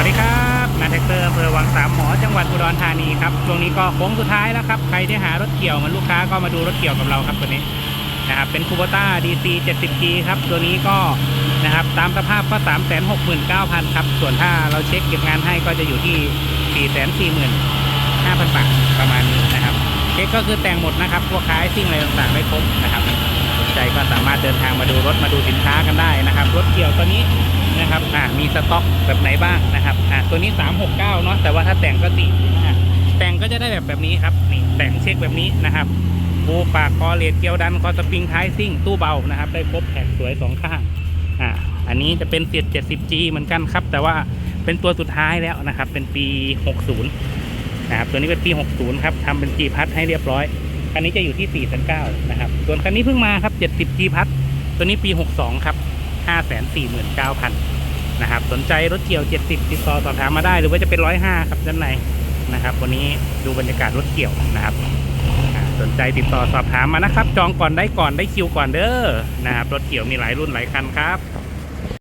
วัสดีครับนาแท็กเตอร์อำเภอวังสามหมอจังหวัดอุดรธานีครับช่วงนี้ก็โค้งสุดท้ายแล้วครับใครที่หารถเกี่ยวมันลูกค้าก็มาดูรถเกี่ยวกับเราครับตัวนี้นะครับเป็นคูโบต้า DC 70G ครับตัวนี้ก็นะครับตามสภาพก็3 6 9 0 0 0ครับส่วนถ้าเราเช็คเก็บงานให้ก็จะอยู่ที่4 4 5 0 0 0บาทประมาณนี้นะครับเช็คก็คือแต่งหมดนะครับพวกคล้ายซิ่งอะไรต่างๆได้ครบนะครับสนใจก็สามารถเดินทางมาดูรถมาดูสินค้ากันได้นะครับรถเกี่ยวตัวนี้ นะครับอ่ามีสต็อกแบบไหนบ้างนะครับอ่าตัวนี้ 369เนาะแต่ว่าถ้าแต่งก็ตีอ่าแต่งก็จะได้แบบแบบนี้ครับนี่แต่งเช็คแบบนี้นะครับบูปากคอเลดเกียวดันคอสปริงท้ายซิ่งตู้เบานะครับได้ครบแท็กสวยสองข้างอ่าอันนี้จะเป็นเสียด 70G เหมือนกันครับ แต่ว่าเป็นตัวสุดท้ายแล้วนะครับ เป็นปี 60นะครับตัวนี้เป็นปี 60 ครับทำเป็น G พัดให้เรียบร้อย คันนี้จะอยู่ที่4 9นะครับ ส่วนคันนี้เพิ่งมาครับ 70G พัดตัวนี้ปี 62 ครับ 549,000นะครับสนใจรถเกี่ยว 70 ติดต่อสอบถามมาได้ หรือว่าจะเป็น 105 ครับด้านในนะครับ วันนี้ดูบรรยากาศรถเกี่ยวนะครับสนใจติดต่อสอบถามมานะครับ จองก่อนได้ก่อนได้คิวก่อนเด้อนะครับรถเกี่ยวมีหลายรุ่นหลายคันครับ